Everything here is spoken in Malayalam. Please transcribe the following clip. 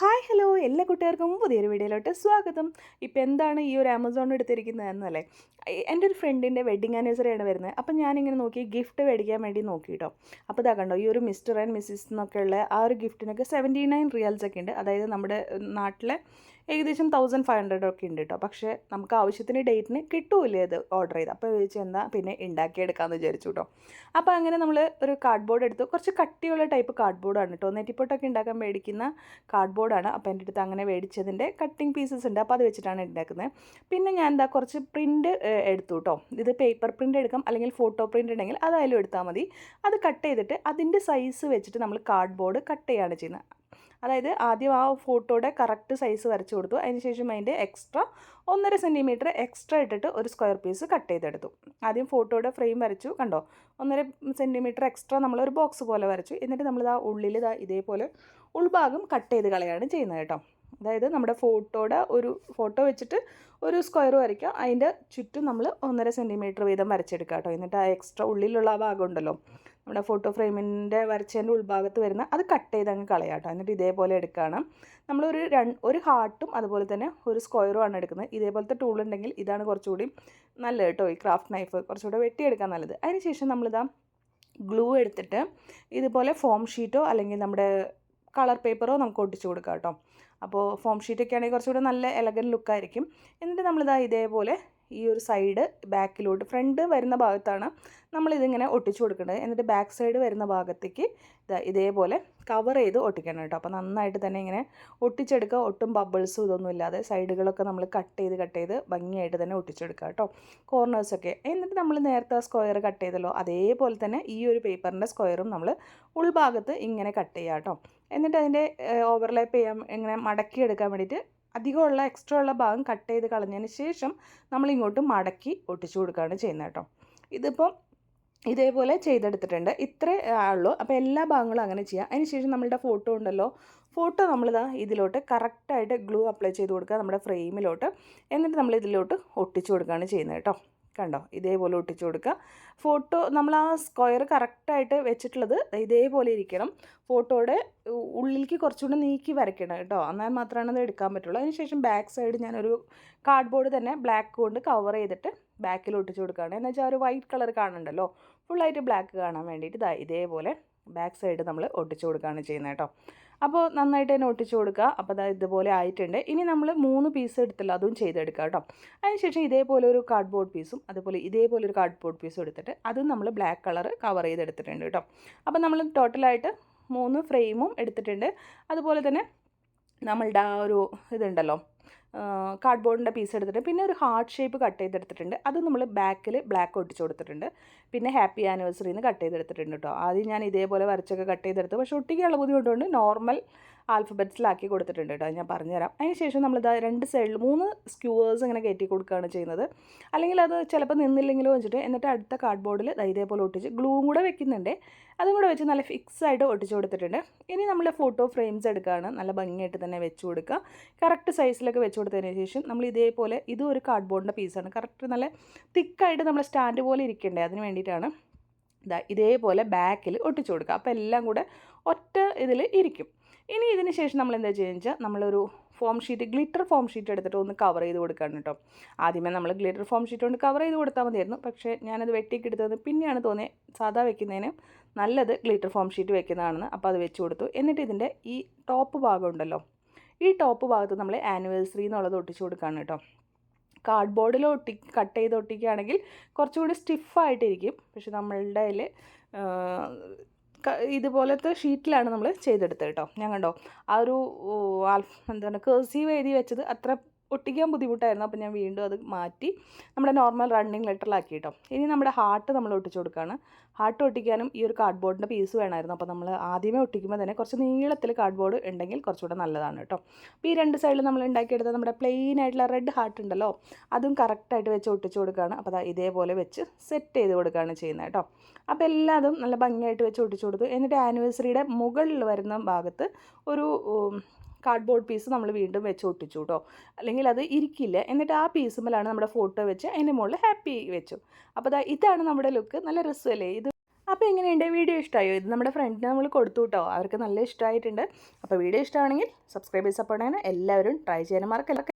Hi hello. എല്ലാ കുട്ടികൾക്കും പുതിയൊരു വീഡിയോയിലോട്ട് സ്വാഗതം. ഇപ്പോൾ എന്താണ് ഈ ഒരു ആമസോൺ എടുത്തിരിക്കുന്നത് എന്നല്ലേ എന്റെ ഒരു ഫ്രണ്ടിന്റെ വെഡിങ് ആനിവേഴ്സറി ആണ് വരുന്നത്. അപ്പം ഞാനിങ്ങനെ നോക്കി ഗിഫ്റ്റ് മേടിക്കാൻ വേണ്ടി നോക്കി കേട്ടോ അപ്പോൾ ഇതാ കണ്ടോ ഈ ഒരു മിസ്റ്റർ ആൻഡ് മിസ്സിസ് എന്നൊക്കെ ഉള്ള ആ ഒരു ഗിഫ്റ്റിനൊക്കെ സെവന്റി നയൻ റിയൽസ് ഒക്കെ ഉണ്ട്. അതായത് നമ്മുടെ നാട്ടിലെ ഏകദേശം തൗസൻഡ് ഫൈവ് ഹൺഡ്രഡ് ഒക്കെ ഉണ്ട് കേട്ടോ പക്ഷേ നമുക്ക് ആവശ്യത്തിന് ഡേറ്റിന് കിട്ടൂല ഇത് ഓർഡർ ചെയ്ത്? അപ്പോൾ ചോദിച്ചാൽ എന്താ പിന്നെ ഉണ്ടാക്കിയെടുക്കാമെന്ന് വിചാരിച്ചു കേട്ടോ അപ്പോൾ അങ്ങനെ നമ്മൾ ഒരു കാർഡ് ബോർഡ് എടുത്തു. കുറച്ച് കട്ടിയുള്ള ടൈപ്പ് കാർഡ് ബോർഡാണ് കേട്ടോ നെറ്റിപ്പൊട്ടൊക്കെ ഉണ്ടാക്കാൻ മേടിക്കുന്ന കാർഡ് ബോർഡാണ് അപ്പോൾ എന്റെ അടുത്ത് അങ്ങനെ മേടിച്ചതിന്റെ കട്ടിങ് പീസസ് ഉണ്ട്. അപ്പോൾ അത് വെച്ചിട്ടാണ് ഉണ്ടാക്കുന്നത് പിന്നെ ഞാൻ എന്താ കുറച്ച് പ്രിന്റ് എടുത്തു കേട്ടോ ഇത് പേപ്പർ പ്രിന്റ് എടുക്കാം അല്ലെങ്കിൽ ഫോട്ടോ പ്രിന്റ് ഉണ്ടെങ്കിൽ അതായാലും എടുത്താൽ മതി. അത് കട്ട് ചെയ്തിട്ട് അതിന്റെ സൈസ് വെച്ചിട്ട് നമ്മൾ കാർഡ് ബോർഡ് കട്ട് ചെയ്യുകയാണ് ചെയ്യുന്നത്. അതായത് ആദ്യം ആ ഫോട്ടോയുടെ കറക്റ്റ് സൈസ് വരച്ചു കൊടുത്തു. അതിനുശേഷം അതിന്റെ എക്സ്ട്രാ ഒന്നര സെന്റിമീറ്റർ എക്സ്ട്രാ ഇട്ടിട്ട് ഒരു സ്ക്വയർ പീസ് കട്ട് ചെയ്തെടുത്തു. ആദ്യം ഫോട്ടോയുടെ ഫ്രെയിം വരച്ചു. കണ്ടോ? ഒന്നര സെന്റിമീറ്റർ എക്സ്ട്രാ നമ്മളൊരു ബോക്സ് പോലെ വരച്ചു. എന്നിട്ട് നമ്മൾ ആ ഉള്ളിൽ ഇതാ ഇതേപോലെ ഉൾഭാഗം കട്ട് ചെയ്ത് കളയാണ് ചെയ്യുന്നത് കേട്ടോ. അതായത് നമ്മുടെ ഫോട്ടോയുടെ ഒരു ഫോട്ടോ വെച്ചിട്ട് ഒരു സ്ക്വയർ വരയ്ക്കുക. അതിന്റെ ചുറ്റും നമ്മൾ ഒന്നര സെന്റിമീറ്റർ വീതം വരച്ചെടുക്കുക കേട്ടോ. എന്നിട്ട് ആ എക്സ്ട്രാ ഉള്ളിലുള്ള ആ ഭാഗം ഉണ്ടല്ലോ. നമ്മുടെ ഫോട്ടോ ഫ്രെയിമിന്റെ വരച്ചതിന്റെ ഉൾഭാഗത്ത് വരുന്ന അത് കട്ട് ചെയ്ത് അങ്ങ് കളയാം കേട്ടോ. എന്നിട്ട് ഇതേപോലെ എടുക്കുകയാണ് നമ്മളൊരു രണ്ട് ഒരു ഹാർട്ടും അതുപോലെ തന്നെ ഒരു സ്ക്വയറും ആണ് എടുക്കുന്നത്. ഇതേപോലത്തെ ടൂൾ ഉണ്ടെങ്കിൽ ഇതാണ് കുറച്ചുകൂടി നല്ലത് കേട്ടോ ഈ ക്രാഫ്റ്റ് നൈഫ് കുറച്ചുകൂടെ വെട്ടിയെടുക്കാൻ നല്ലത്. അതിനുശേഷം നമ്മളിതാ ഗ്ലൂ എടുത്തിട്ട് ഇതുപോലെ ഫോം ഷീറ്റോ അല്ലെങ്കിൽ നമ്മുടെ കളർ പേപ്പറോ നമുക്ക് ഒട്ടിച്ചു കൊടുക്കാം കേട്ടോ. അപ്പോൾ ഫോം ഷീറ്റൊക്കെ ആണെങ്കിൽ കുറച്ചുകൂടെ നല്ല എലഗൻ ലുക്കായിരിക്കും എന്നിട്ട് നമ്മളിതാ ഇതേപോലെ ഈ ഒരു സൈഡ് ബാക്കിലോട്ട് ഫ്രണ്ട് വരുന്ന ഭാഗത്താണ് നമ്മളിതിങ്ങനെ ഒട്ടിച്ചു കൊടുക്കേണ്ടത്. എന്നിട്ട് ബാക്ക് സൈഡ് വരുന്ന ഭാഗത്തേക്ക് ഇതാ ഇതേപോലെ കവർ ചെയ്ത് ഒട്ടിക്കണം കേട്ടോ. അപ്പോൾ നന്നായിട്ട് തന്നെ ഇങ്ങനെ ഒട്ടിച്ചെടുക്കുക. ഒട്ടും ബബിൾസും ഇതൊന്നും ഇല്ലാതെ സൈഡുകളൊക്കെ നമ്മൾ കട്ട് ചെയ്ത് കട്ട് ചെയ്ത് ഭംഗിയായിട്ട് തന്നെ ഒട്ടിച്ചെടുക്കുക കേട്ടോ. കോർണേഴ്സൊക്കെ എന്നിട്ട് നമ്മൾ നേരത്തെ സ്ക്വയർ കട്ട് ചെയ്തല്ലോ. അതേപോലെ തന്നെ ഈ ഒരു പേപ്പറിന്റെ സ്ക്വയറും നമ്മൾ ഉൾഭാഗത്ത് ഇങ്ങനെ കട്ട് ചെയ്യുക കേട്ടോ. എന്നിട്ട് അതിന്റെ ഓവർലാപ്പ് ചെയ്യാൻ ഇങ്ങനെ മടക്കിയെടുക്കാൻ വേണ്ടിയിട്ട് അധികമുള്ള എക്സ്ട്രാ ഉള്ള ഭാഗം കട്ട് ചെയ്ത് കളഞ്ഞതിന് ശേഷം നമ്മൾ ഇങ്ങോട്ട് മടക്കി ഒട്ടിച്ചു കൊടുക്കുകയാണ് ചെയ്യുന്നത് കേട്ടോ. ഇതിപ്പം ഇതേപോലെ ചെയ്തെടുത്തിട്ടുണ്ട്. ഇത്രേ ഉള്ളൂ. അപ്പോൾ എല്ലാ ഭാഗങ്ങളും അങ്ങനെ ചെയ്യാം. അതിനുശേഷം നമ്മളുടെ ഫോട്ടോ ഉണ്ടല്ലോ. ഫോട്ടോ നമ്മളിതാ ഇതിലോട്ട് കറക്റ്റായിട്ട് ഗ്ലൂ അപ്ലൈ ചെയ്ത് കൊടുക്കുക നമ്മുടെ ഫ്രെയിമിലോട്ട് എന്നിട്ട് നമ്മൾ ഇതിലോട്ട് ഒട്ടിച്ചു കൊടുക്കുകയാണ് ചെയ്യുന്നത് കേട്ടോ. കണ്ടോ? ഇതേപോലെ ഒട്ടിച്ചു കൊടുക്കുക. ഫോട്ടോ നമ്മൾ ആ സ്ക്വയർ കറക്റ്റായിട്ട് വെച്ചിട്ടുള്ളത് ഇതേപോലെ ഇരിക്കണം. ഫോട്ടോയുടെ ഉള്ളിലേക്ക് കുറച്ചുകൂടി നീക്കി വരയ്ക്കണം കേട്ടോ. എന്നാൽ മാത്രമാണ് അത് എടുക്കാൻ പറ്റുള്ളൂ. അതിനുശേഷം ബാക്ക് സൈഡ് ഞാനൊരു കാർഡ്ബോർഡ് തന്നെ ബ്ലാക്ക് കൊണ്ട് കവർ ചെയ്തിട്ട് ബാക്കിൽ ഒട്ടിച്ചു കൊടുക്കുകയാണ്. എന്ന് വെച്ചാൽ ഒരു വൈറ്റ് കളർ കാണണ്ടല്ലോ ഫുള്ളായിട്ട് ബ്ലാക്ക് കാണാൻ വേണ്ടിയിട്ട് ഇതാ ഇതേപോലെ ബാക്ക് സൈഡ് നമ്മൾ ഒട്ടിച്ചു കൊടുക്കുകയാണ് ചെയ്യുന്നത് കേട്ടോ. അപ്പോൾ നന്നായിട്ട് തന്നെ ഒട്ടിച്ചു കൊടുക്കുക. അപ്പോൾ അതായത് ഇതുപോലെ ആയിട്ടുണ്ട്. ഇനി നമ്മൾ മൂന്ന് പീസ് എടുത്തില്ല അതും ചെയ്തെടുക്കുക കേട്ടോ. അതിനുശേഷം ഇതേപോലെ ഒരു കാർഡ്ബോർഡ് പീസും അതുപോലെ ഇതേപോലെ ഒരു കാർഡ്ബോർഡ് പീസും എടുത്തിട്ട് അതും നമ്മൾ ബ്ലാക്ക് കളർ കവർ ചെയ്തെടുത്തിട്ടുണ്ട് കേട്ടോ. അപ്പോൾ നമ്മൾ ടോട്ടലായിട്ട് മൂന്ന് ഫ്രെയിമും എടുത്തിട്ടുണ്ട്. അതുപോലെ തന്നെ നമ്മളുടെ ആ ഒരു ഇതുണ്ടല്ലോ കാർഡ്ബോർഡിന്റെ പീസ് എടുത്തിട്ട് പിന്നെ ഒരു ഹാർട്ട് ഷേപ്പ് കട്ട് ചെയ്തെടുത്തിട്ടുണ്ട്. അത് നമ്മൾ ബാക്കിൽ ബ്ലാക്ക് ഒട്ടിച്ച് കൊടുത്തിട്ടുണ്ട്. പിന്നെ ഹാപ്പി ആനിവേഴ്സറിന്ന് കട്ട് ചെയ്തെടുത്തിട്ടുണ്ട് കേട്ടോ ആദ്യം ഞാൻ ഇതേപോലെ വരച്ചൊക്കെ കട്ട് ചെയ്തെടുത്ത് പക്ഷേ ഒട്ടിക്കാനുള്ള ബുദ്ധിമുട്ടുണ്ട് നോർമൽ ആൽഫബറ്റ്സിലാക്കി കൊടുത്തിട്ടുണ്ട് കേട്ടോ ഞാൻ പറഞ്ഞുതരാം. അതിനുശേഷം നമ്മളിത് രണ്ട് സൈഡിൽ മൂന്ന് സ്ക്യൂവേഴ്സ് ഇങ്ങനെ കയറ്റി കൊടുക്കുകയാണ് ചെയ്യുന്നത്. അല്ലെങ്കിൽ അത് ചിലപ്പോൾ നിന്നില്ലെങ്കിലോ വെച്ചിട്ട് എന്നിട്ട് അടുത്ത കാർഡ്ബോർഡിൽ ഇതേപോലെ ഒട്ടിച്ച് ഗ്ലൂവും കൂടെ വെക്കുന്നുണ്ട്. അതും കൂടെ വെച്ച് നല്ല ഫിക്സ് ആയിട്ട് ഒട്ടിച്ച് കൊടുത്തിട്ടുണ്ട്. ഇനി നമ്മൾ ഫോട്ടോ ഫ്രെയിംസ് എടുക്കുകയാണ് നല്ല ഭംഗിയായിട്ട് തന്നെ വെച്ച് കൊടുക്കുക. കറക്റ്റ് സൈസിലൊക്കെ വെച്ച് കൊടുത്തതിന് ശേഷം നമ്മൾ ഇതേപോലെ ഇതും ഒരു കാർഡ്ബോർഡിന്റെ പീസാണ് കറക്റ്റ് നല്ല തിക്കായിട്ട് നമ്മൾ സ്റ്റാൻഡ് പോലെ ഇരിക്കണ്ടേ? അതിന് വേണ്ടിയിട്ടാണ് ഇതാ ഇതേപോലെ ബാക്കിൽ ഒട്ടിച്ചു കൊടുക്കുക. അപ്പോൾ എല്ലാം കൂടെ ഒറ്റ ഇതിൽ ഇരിക്കും. ഇനി ഇതിന് ശേഷം നമ്മൾ എന്താ ചെയ്യുക വെച്ചാൽ നമ്മളൊരു foam sheet glitter foam sheet എടുത്തിട്ട് ഒന്ന് കവർ ചെയ്ത് കൊടുക്കണം കേട്ടോ. ആദ്യമേ നമ്മൾ ഗ്ലിറ്റർ ഫോം ഷീറ്റ് കൊണ്ട് കവർ ചെയ്ത് കൊടുത്താൽ മതിയായിരുന്നു. പക്ഷേ ഞാനത് വെട്ടിക്കെടുത്തത് പിന്നെയാണ് തോന്നിയത് സാധാ വെക്കുന്നതിന് നല്ലത് ഗ്ലിറ്റർ ഫോം ഷീറ്റ് വെക്കുന്നതാണെന്ന്. അപ്പോൾ അത് വെച്ച് കൊടുത്തു. എന്നിട്ട് ഇതിന്റെ ഈ ടോപ്പ് ഭാഗം ഉണ്ടല്ലോ ഈ ടോപ്പ് ഭാഗത്ത് നമ്മൾ ആനിവേഴ്സറി എന്നുള്ളത് ഒട്ടിച്ചു കൊടുക്കുകയാണ് കേട്ടോ. കാർഡ്ബോർഡിൽ ഒട്ടി കട്ട് ചെയ്ത് ഒട്ടിക്കുകയാണെങ്കിൽ കുറച്ചുകൂടി സ്റ്റിഫായിട്ടിരിക്കും പക്ഷെ നമ്മളുടെ അതിൽ ഇതുപോലത്തെ ഷീറ്റിലാണ് നമ്മൾ ചെയ്തെടുത്തത് കേട്ടോ. ഞാൻ കണ്ടോ? ആ ഒരു എന്താണ് കേഴ്സീവ് എഴുതി വെച്ചത് അത്ര ഒട്ടിക്കാൻ ബുദ്ധിമുട്ടായിരുന്നു. അപ്പോൾ ഞാൻ വീണ്ടും അത് മാറ്റി നമ്മുടെ നോർമൽ റണ്ണിങ് ലെറ്ററിലാക്കി കേട്ടോ ഇനി നമ്മുടെ ഹാർട്ട് നമ്മൾ ഒട്ടിച്ചു കൊടുക്കുകയാണ് ഹാർട്ട് ഒട്ടിക്കാനും ഈ ഒരു കാർഡ് കാർഡ്ബോർഡിന്റെ പീസ് വേണമായിരുന്നു. അപ്പോൾ നമ്മൾ ആദ്യമേ ഒട്ടിക്കുമ്പോൾ തന്നെ കുറച്ച് നീളത്തിൽ കാർഡ്ബോർഡ് ഉണ്ടെങ്കിൽ കുറച്ചുകൂടെ നല്ലതാണ് കേട്ടോ. അപ്പോൾ ഈ രണ്ട് സൈഡിൽ നമ്മൾ ഉണ്ടാക്കിയെടുത്ത നമ്മുടെ പ്ലെയിൻ ആയിട്ടുള്ള റെഡ് ഹാർട്ട് ഉണ്ടല്ലോ അതും കറക്റ്റായിട്ട് വെച്ച് ഒട്ടിച്ചു കൊടുക്കുകയാണ് അപ്പോൾ അത് ഇതേപോലെ വെച്ച് സെറ്റ് ചെയ്ത് കൊടുക്കുകയാണ് ചെയ്യുന്നത് കേട്ടോ. അപ്പോൾ എല്ലാതും നല്ല ഭംഗിയായിട്ട് വെച്ച് ഒട്ടിച്ചു കൊടുത്തു. എന്നിട്ട് ആനിവേഴ്സറിയുടെ മുകളിൽ വരുന്ന ഭാഗത്ത് ഒരു കാർഡ്ബോർഡ് പീസ് നമ്മൾ വീണ്ടും വെച്ച് ഒട്ടിച്ചു കേട്ടോ അല്ലെങ്കിൽ അത് ഇരിക്കില്ല. എന്നിട്ട് ആ പീസുമ്മലാണ് നമ്മുടെ ഫോട്ടോ വെച്ച് അതിന്റെ മുകളിൽ ഹാപ്പി വെച്ചു. അപ്പോൾ അതാ ഇതാണ് നമ്മുടെ ലുക്ക് നല്ല രസമല്ലേ ഇത്? അപ്പോൾ എങ്ങനെയുണ്ട്? വീഡിയോ ഇഷ്ടമായോ ഇത് നമ്മുടെ ഫ്രണ്ടിന് നമ്മൾ കൊടുത്തു കേട്ടോ അവർക്ക് നല്ല ഇഷ്ടമായിട്ടുണ്ട് അപ്പോൾ വീഡിയോ ഇഷ്ടമാണെങ്കിൽ സബ്സ്ക്രൈബ് ചെയ്ത് സപ്പോർട്ട് ചെയ്യാൻ എല്ലാവരും ട്രൈ ചെയ്യാൻ മറക്കല്ല.